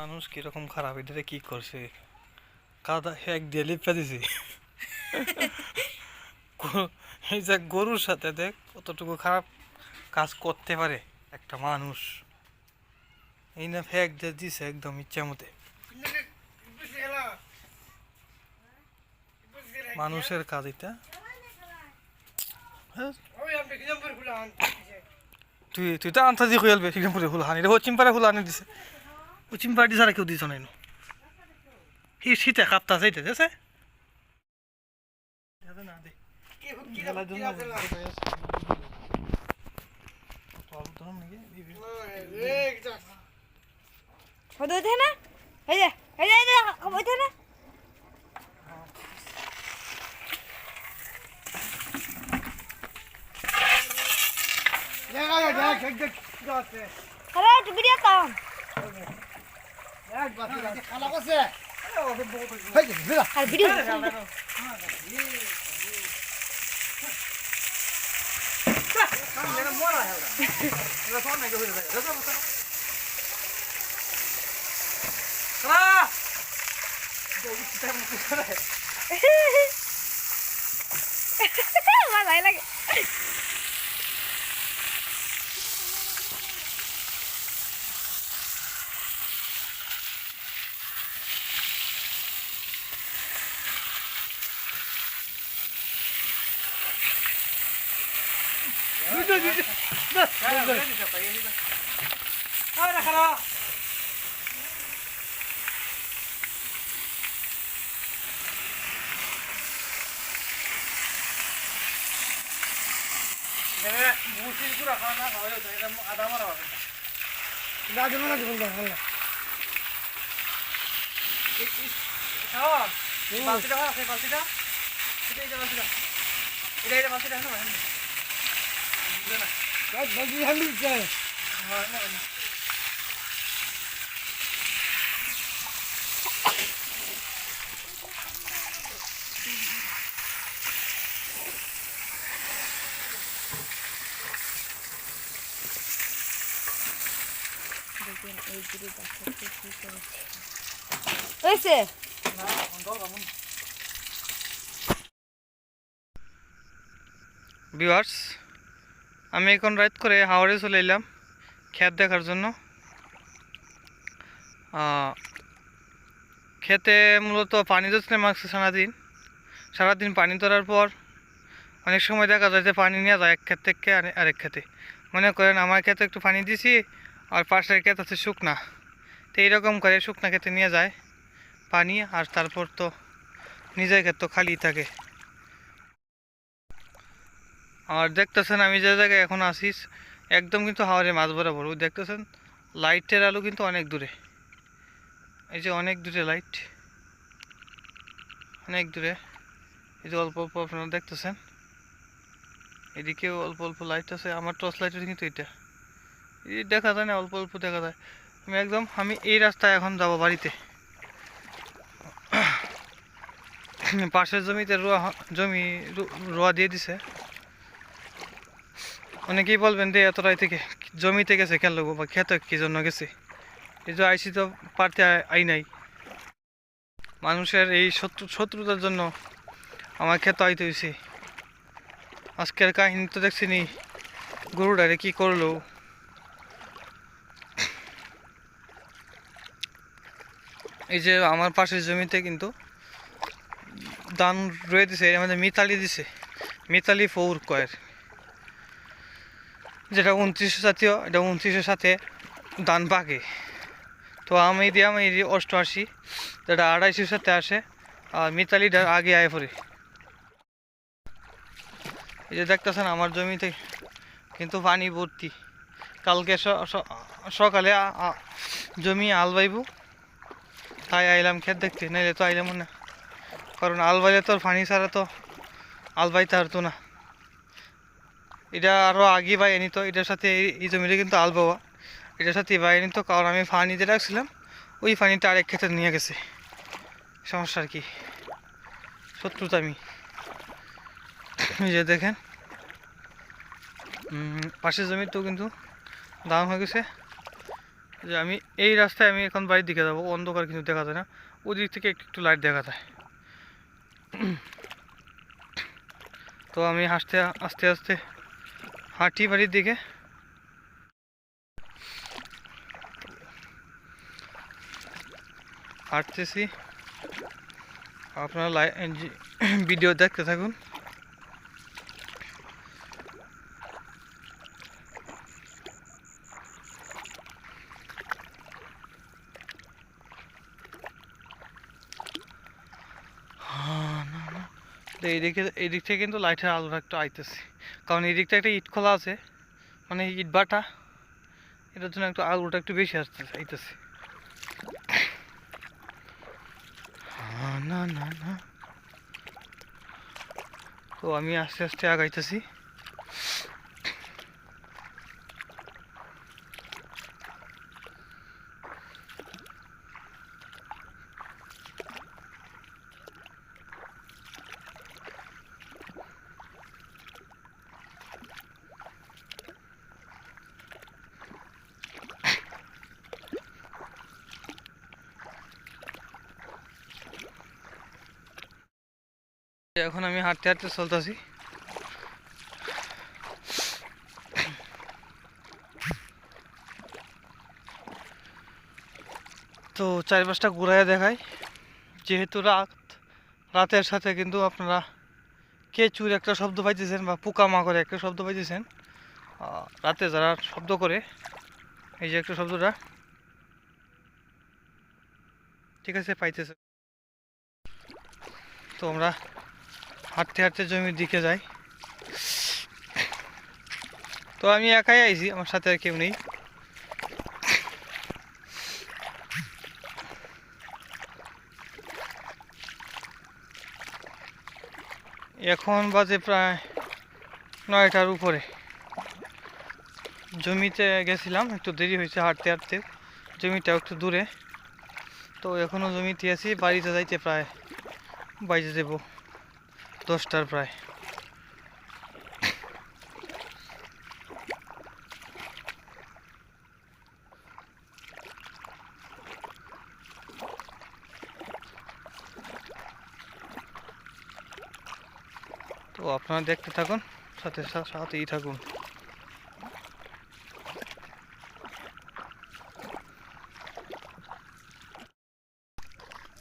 মানুষ কীরকম খারাপ? এটা কি করছে? কাদা এক দিয়ে লিপা এই যে গরুর সাথে দেখ কতটুকু খারাপ কাজ করতে পারে একটা মানুষ। এই না ফেক দিয়ে দিছে একদম ইচ্ছা মতে। মানুষের কাজ এটা। হ্যাঁ, তুই তুই তো আন্তাজি হয়ে যাবে সিঙ্গাপুরে হুল হানি রে ও চিম্পারে হুল হানি দিছে। চিম্পারে দিছে আর কেউ দিছ নাই হি শীতে কাপতা আছে এটা দেছে না দে গেলা জন্য তো আলু ধরম নাকি দিবি ওদের ওঠে না এই যে এই যে এই যে ওঠে না? আরে একটু ভিডিও কাম আর ভিডিও আমার ভাই লাগে হয়েছে? ভিউয়ার্স আমি এখন রাইড করে হাওড়ে চলে এলাম ক্ষেত দেখার জন্য। ক্ষেতে মূলত পানি ধরছিলাম আজকে সারাদিন। সারাদিন পানি ধরার পর অনেক সময় দেখা যায় যে পানি নিয়ে যায় এক ক্ষেত থেকে আরে- আরেক ক্ষেতে। মনে করেন আমার ক্ষেতে একটু পানি দিছি আর পাশের ক্ষেত আছে শুকনা। তো এইরকম করে শুকনা ক্ষেতে নিয়ে যায় পানি আর তারপর তো নিজের ক্ষেত তো খালি থাকে। আর দেখতেছেন আমি যে জায়গায় এখন আসিস একদম কিন্তু হাওয়ারে মাছ বরাবর দেখতেছেন, লাইটের আলো কিন্তু অনেক দূরে। এই যে অনেক দূরে লাইট। অনেক দূরে। এই যে অল্প অল্প আপনারা দেখতেছেন। এদিকেও অল্প অল্প লাইট আছে, আমার টর্চ লাইটের কিন্তু এটা। এই দেখা যায় না, অল্প অল্প দেখা যায়। আমি একদম, আমি এই রাস্তায় এখন যাব বাড়িতে। পাশের জমিতে রোয়া জমি রোয়া দিয়ে দিছে। অনেকেই বলবেন যে এত রায় থেকে জমিতে গেছে কেন লোক বা খেতে কি জন্য গেছে? এই যে আইসি তো পারতে আই নাই। মানুষের এই শত্রু শত্রুতার জন্য আমার খেতে আইতে হয়েছে আজকের কাহিনী তো দেখছি নি গরুটারে কি করল? এই যে আমার পাশের জমিতে কিন্তু দান রয়ে দিছে আমাদের মিতালি দিছে, মিতালি ফৌর কয়ের। যেটা উনত্রিশ জাতীয়, এটা উনত্রিশের সাথে দান পাকে তো আমি দিয়ে আমি এই অষ্টআশি, যেটা আড়াইশোর সাথে আসে, আর মিতালিটা আগে আয় পড়ে। এই যে দেখতেছেন আমার জমিতে কিন্তু পানি ভর্তি। কালকে সকালে জমি আল বাইব তাই আইলাম খেত দেখতে, নাইলে তো আইলাম না। কারণ আল বাইলে তো পানি ছাড়া তো আল বাইতে পারতো না। এটা আরও আগে বাই নিত এটার সাথে এই- জমিটা কিন্তু আল বাবা এটার সাথে বাই নিত কারণ আমি ফানি যে রাখছিলাম, ওই ফানিটা আরেক ক্ষেত্রে নিয়ে গেছে। সমস্যা আর কি। শত্রুতা আমি। যে দেখেন। পাশের জমিতেও কিন্তু দাম হয়ে গেছে। যে আমি এই রাস্তায় আমি এখন বাড়ির দিকে যাব, অন্ধকার কিন্তু দেখা যায় না। ওই দিক থেকে একটু একটু লাইট দেখা যায়। তো আমি হাসতে আস্তে আস্তে হাঁটি বাড়ির দিকে। হাঁটতেছি। আপনারা ভিডিও দেখতে থাকুন হ্যাঁ, না, না। তো এইদিকে এদিক দিক থেকে কিন্তু লাইটের আলোটা একটু আইতেছে। কারণ এদিকটা দিকটা একটা ইট খোলা আছে মানে ইট বাটা, এটার জন্য একটু আলোটা একটু বেশি আসতেছে, আইতেছে। না না না। তো আমি আস্তে আস্তে আগাইতেছি। এখন আমি হাঁটতে হাঁটতে চলতেছি। তো চারপাশটা ঘুরাইয়া দেখাই। যেহেতু রাত, রাতের সাথে কিন্তু আপনারা কেচুর একটা শব্দ পাইতেছেন বা পোকামাকড় একটা শব্দ পাইতেছেন রাতে যারা শব্দ করে, এই যে একটা শব্দটা, ঠিক আছে, পাইতেছে। তো আমরা হাঁটতে হাঁটতে জমির দিকে যাই। তো আমি একাই আইছি, আমার সাথে আর কেউ নেই। এখন বাজে প্রায় নয়টার উপরে। জমিতে গেছিলাম, একটু দেরি হয়েছে হাঁটতে হাঁটতে। জমিটা একটু দূরে। তো এখনও জমিতে আছি, বাড়িতে যাইতে প্রায় বাইজে দেবো দশটার প্রায়। তো আপনারা দেখতে থাকুন, সাথে সাথেই থাকুন।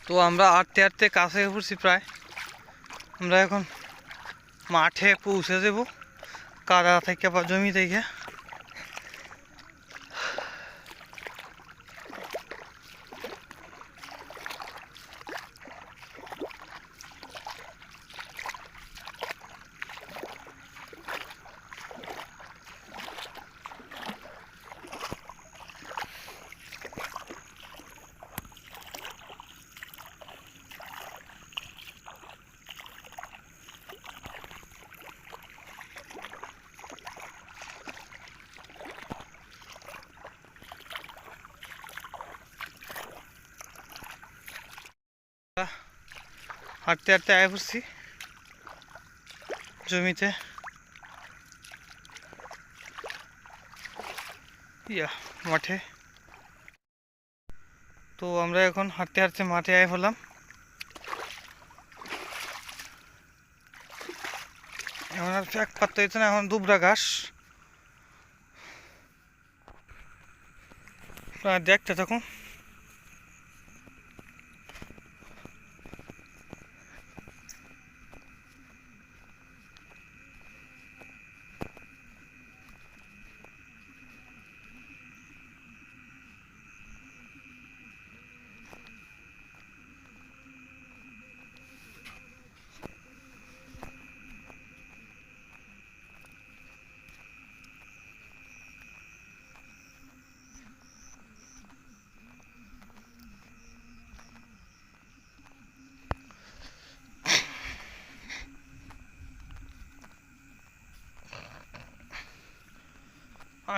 তো আমরা আটতে আটতে কাছে পড়ছি প্রায়। আমরা এখন মাঠে পৌঁছে যাব কাদা থেকে বা জমি থেকে। হাঁটতে হাঁটতে আয় পড়ছি জমিতে। ইয়া, মাঠে। তো আমরা এখন হাঁটতে হাঁটতে মাঠে আয় হলাম এখন আর এক পাত্তা হইতে না, এখন দুবরা ঘাস। দেখতে থাকুন।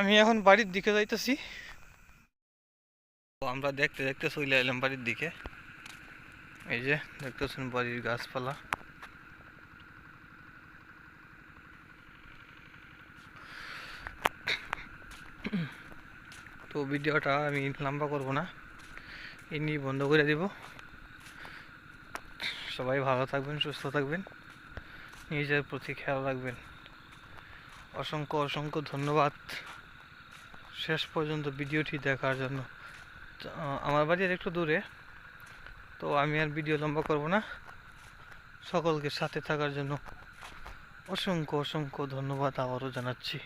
আমি এখন বাড়ির দিকে যাইতেছি। তো আমরা দেখতে দেখতে চলে এলাম বাড়ির দিকে। এই যে দেখতেছেন বাড়ির গাছপালা। তো ভিডিওটা আমি লম্বা করব না। এমনি বন্ধ করে দিব। সবাই ভালো থাকবেন, সুস্থ থাকবেন। নিজের প্রতি খেয়াল রাখবেন। অসংখ্য অসংখ্য ধন্যবাদ। শেষ পর্যন্ত ভিডিওটি দেখার জন্য। আমার বাড়ির একটু দূরে। তো আমি আর ভিডিও লম্বা করব না। সকলকে সাথে থাকার জন্য অসংখ্য অসংখ্য ধন্যবাদ আবারও জানাচ্ছি।